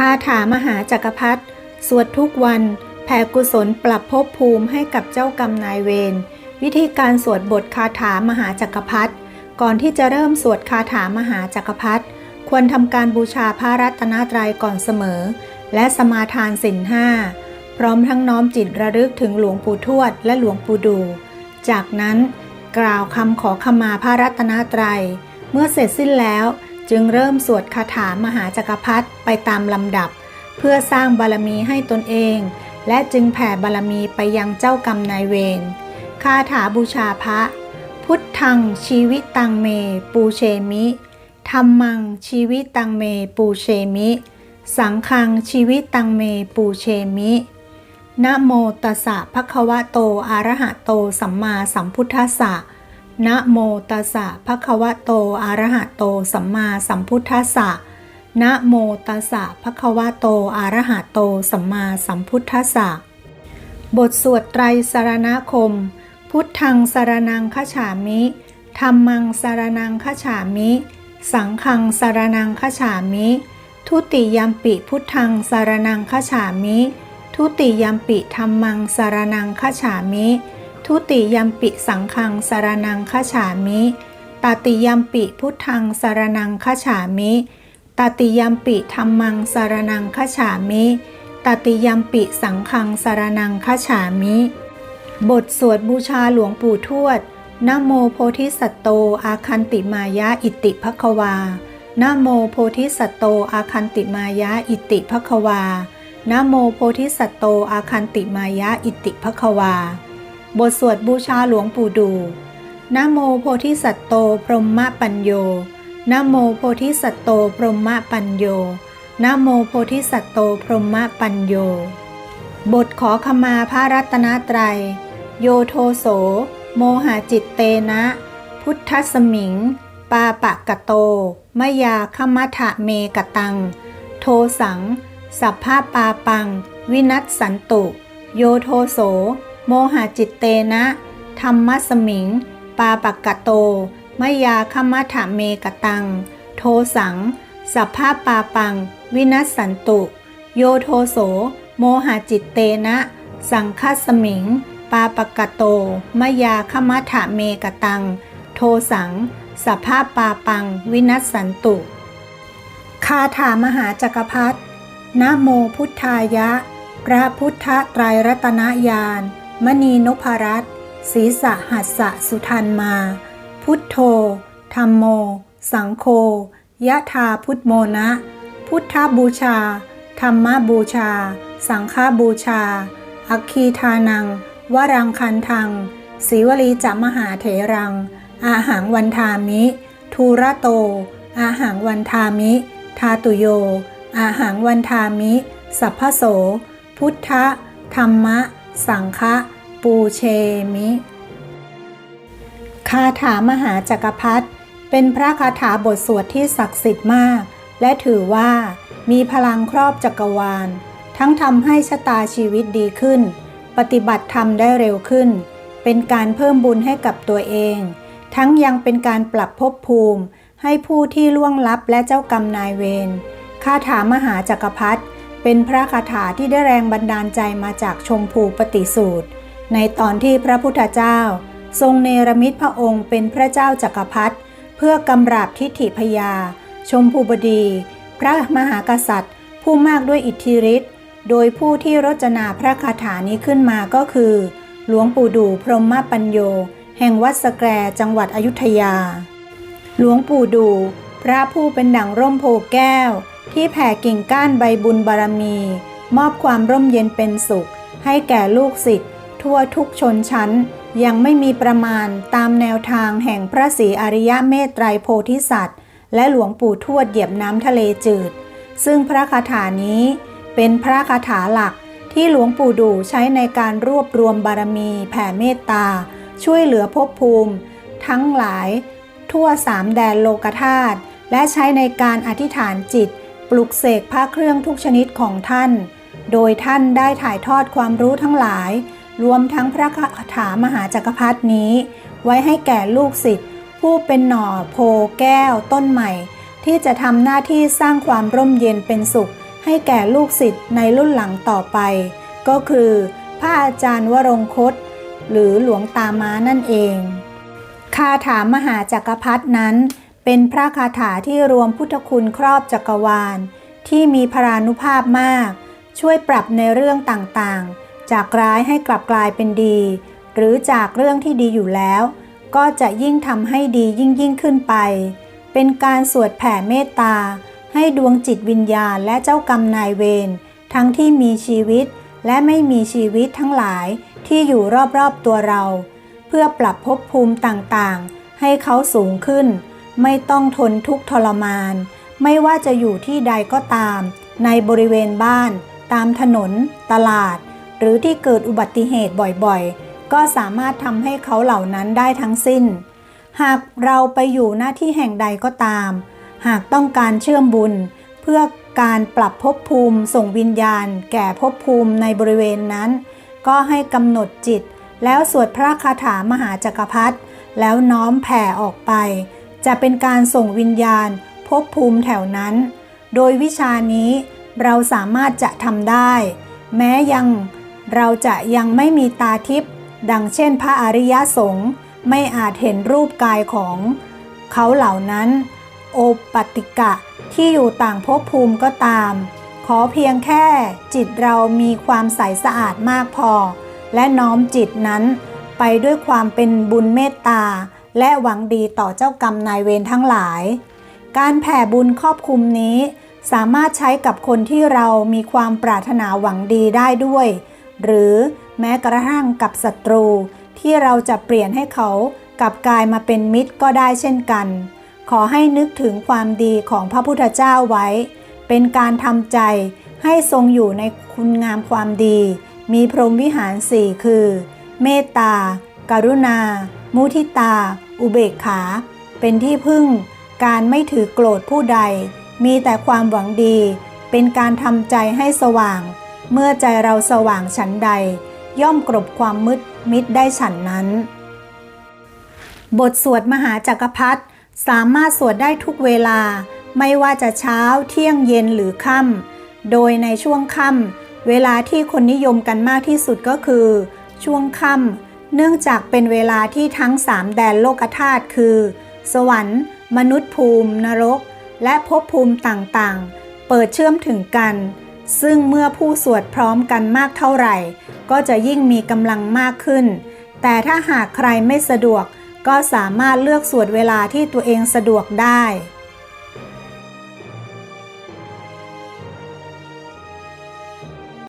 คาถามหาจักรพรรดิสวดทุกวันแผ่กุศลปรับภพภูมิให้กับเจ้ากรรมนายเวร วิธีการสวดบทคาถามหาจักรพรรดิก่อนที่จะเริ่มสวดคาถามหาจักรพรรดิควรทำการบูชาพระรัตนตรัยก่อนเสมอ และสมาทานสินห้าพร้อมทั้งน้อมจิตระลึกถึงหลวงปู่ทวดและหลวงปู่ดู จากนั้น กล่าวคำขอขมาพระรัตนตรัย เมื่อเสร็จสิ้นแล้ว จึงเริ่มสวดคาถามหาจักรพรรดิไปตามลำดับ เพื่อสร้างบารมีให้ตนเอง และจึงแผ่บารมีไปยังเจ้ากรรมนายเวรคาถาบูชาพระ พุทธังชีวิตตังเม ปูเชมิธรรมังชีวิตตังเม ปูเชมิ สังฆังชีวิตังเม ปูเชมินะโมตัสสะภะคะวะโตอะระหะโตสัมมาสัมพุทธัสสะ นะโมตัสสะภะคะวะโตอะระหะโต สัมมาสัมพุทธัสสะนะโมตัสสะภะคะวะโตอะระหะโต สัมมาสัมพุทธัสสะบทสวดไตรสรณคม พุทธังสรนังคฉามิธรรมังสรนังคฉามิ สังฆังสรนังคฉามิ ทุติยมปิพุทธังสรนังคฉามิ ทุติยมปิธรรมังสรนังคฉามิ ทุติยมปิสังฆังสารนังคฉามิตติยมปิพุทธังสารนังคฉามิตติยมปิธรรมังสารนังคฉามิตติยมปิสังฆังสารนังคฉามิ บทสวดบูชาหลวงปู่ทวดนโมโพธิสัตโตอาคันติมายะอิติภควานโมโพธิสัตโตอาคันติมายะอิติภควานโมโพธิสัตโตอาคันติมายะอิติภควา บทสวดบูชาหลวงปู่ดูนโมโพธิสัตโตพรหมปัญโยนโมโพธิสัตโตพรหมปัญโยนโมโพธิสัตโตพรหมปัญโย บทขอขมาพระรัตนตรัย โยโทโส โมหะจิตเตนะ พุทธสมิง ปาปะกะโต มยาคมัทะเมกตัง โทสัง สัพพาปาปัง วินัสสันตุ โยโทโส โมหะจิตเตนะ ธรรมสมิง ปาปะกะโต มยาคมัทะเมกตัง โทสัง สัพพาปาปัง วินัสสันตุ โยโทโส โมหะจิตเตนะ สังคัสมิง ปาปะกะโต มยาคมัทะเมกตัง โทสังสภาพปาปัง วินัสสันตุ คาถามหาจักรพรรดินะโมพุทธายะ พระพุทธไตรรัตนญาณ มณีนพรัตน์ศีสะหัสสะสุทันมา พุทโธธรรมโม สังโฆยะธาพุทโมนะ พุทธบูชา ธรรมบูชา สังฆบูชา อัคคีทานัง วรังคันทังศิวลีจะมหาเถรัง อาหังวันทามิ ทูระโต อาหังวันทามิ ทาตุโย อาหังวันทามิ สัพพโส พุทธะธรรมะ สังฆะปูเชมิ คาถามหาจักรพรรดิเป็นพระคาถาบทสวดที่ศักดิ์สิทธิ์มาก และถือว่ามีพลังครอบจักรวาล ทั้งทำให้ชะตาชีวิตดีขึ้น ปฏิบัติธรรมได้เร็วขึ้น เป็นการเพิ่มบุญให้กับตัวเอง ทั้งยังเป็นการปรับภพภูมิ ให้ผู้ที่ล่วงลับและเจ้ากรรมนายเวรคาถามหาจักรพรรดิ เป็นพระคาถาที่ได้แรงบันดาลใจมาจากชมพูปฏิสูตร ในตอนที่พระพุทธเจ้า ทรงเนรมิตพระองค์เป็นพระเจ้าจักรพรรดิเพื่อกำราบทิฏฐิพยา ชมพูบดี พระมหากษัตริย์ ผู้มากด้วยอิทธิฤทธิ์โดยผู้ที่รจนาพระคาถานี้ขึ้นมาก็คือ หลวงปู่ดูพรหมปัญโย แห่งวัดสแกรจังหวัดอยุธยา หลวงปู่ดู พระผู้เป็นดั่งร่มโพแก้ว ที่แผ่กิ่งก้านใบบุญบารมี มอบความร่มเย็นเป็นสุข ให้แก่ลูกศิษย์ทั่วทุกชนชั้น ยังไม่มีประมาณตามแนวทางแห่งพระศรีอริยะเมตไตรโพธิสัตว์ และหลวงปู่ทวดเหยียบน้ำทะเลจืด ซึ่งพระคาถานี้ เป็นพระคาถาหลักที่หลวงปู่ดูใช้ในการรวบรวมบารมี แผ่เมตตา ช่วยเหลือภพภูมิ ทั้งหลาย ทั่วสามแดนโลกธาตุและใช้ในการอธิษฐานจิต ปลุกเสกพระเครื่องทุกชนิดของท่าน โดยท่านได้ถ่ายทอดความรู้ทั้งหลาย รวมทั้งพระคาถามหาจักรพรรดินี้ ไว้ให้แก่ลูกศิษย์ผู้เป็นหน่อโพแก้วต้นใหม่ ที่จะทำหน้าที่สร้างความร่มเย็นเป็นสุข ให้แก่ลูกศิษย์ในรุ่นหลังต่อไป ก็คือ พระอาจารย์วรงคต หรือหลวงตาม้านั่นเอง คาถามหาจักรพรรดนั้น เป็นพระคาถาที่รวมพุทธคุณครอบจักรวาล ที่มีพรานุภาพมาก ช่วยปรับในเรื่องต่างๆ จากร้ายให้กลับกลายเป็นดี หรือจากเรื่องที่ดีอยู่แล้ว ก็จะยิ่งทำให้ดียิ่งยิ่งขึ้นไป เป็นการสวดแผ่เมตตา ให้ดวงจิตวิญญาณและเจ้ากรรมนายเวรทั้งที่มีชีวิตและไม่มีชีวิตทั้งหลายที่อยู่รอบๆตัวเรา เพื่อปรับภพภูมิต่างๆ ให้เขาสูงขึ้น ไม่ต้องทนทุกข์ทรมาน ไม่ว่าจะอยู่ที่ใดก็ตาม ในบริเวณบ้าน ตามถนน ตลาด หรือที่เกิดอุบัติเหตุบ่อยๆ ก็สามารถทำให้เขาเหล่านั้นได้ทั้งสิ้น หากเราไปอยู่หน้าที่แห่งใดก็ตาม หากต้องการเชื่อมบุญ เพื่อการปรับภพภูมิส่งวิญญาณ แก่ภพภูมิในบริเวณนั้น ก็ให้กำหนดจิต แล้วสวดพระคาถามหาจักรพรรดิแล้วน้อมแผ่ออกไป จะเป็นการส่งวิญญาณภพภูมิแถวนั้น โดยวิชานี้เราสามารถจะทำได้ แม้ยังเราจะยังไม่มีตาทิพย์ดังเช่นพระอริยสงฆ์ไม่อาจเห็นรูปกายของเขาเหล่านั้น โอปติกะที่อยู่ต่างภพภูมิก็ตาม ขอเพียงแค่จิตเรามีความใสสะอาดมากพอ และน้อมจิตนั้นไปด้วยความเป็นบุญเมตตา และหวังดีต่อเจ้ากรรมนายเวรทั้งหลาย การแผ่บุญครอบคลุมนี้ สามารถใช้กับคนที่เรามีความปรารถนาหวังดีได้ด้วย หรือแม้กระทั่งกับศัตรู ที่เราจะเปลี่ยนให้เขากลับกลายมาเป็นมิตรก็ได้เช่นกัน ขอให้นึกถึงความดีของพระพุทธเจ้าไว้ เป็นการทำใจให้ทรงอยู่ในคุณงามความดี มีพรหมวิหารสี่คือ เมตตากรุณา มุทิตา อุเบกขา เป็นที่พึ่ง การไม่ถือโกรธผู้ใด มีแต่ความหวังดี เป็นการทำใจให้สว่าง เมื่อใจเราสว่างฉันใด ย่อมกลบความมืดมิดได้ฉันนั้น บทสวดมหาจักรพรรดิสามารถสวดได้ทุกเวลา ไม่ว่าจะเช้าเที่ยงเย็นหรือค่ำโดยในช่วงค่ำเวลาที่คนนิยมกันมากที่สุดก็คือ ช่วงค่ำ เนื่องจากเป็นเวลาที่ทั้งสามแดนโลกธาตุคือ สวรรค์ มนุษย์ภูมิ นรก และภพภูมิต่างๆ เปิดเชื่อมถึงกัน ซึ่งเมื่อผู้สวดพร้อมกันมากเท่าไหร่ ก็จะยิ่งมีกำลังมากขึ้น แต่ถ้าหากใครไม่สะดวกก็สามารถเลือกสวดเวลาที่ตัวเองสะดวกได้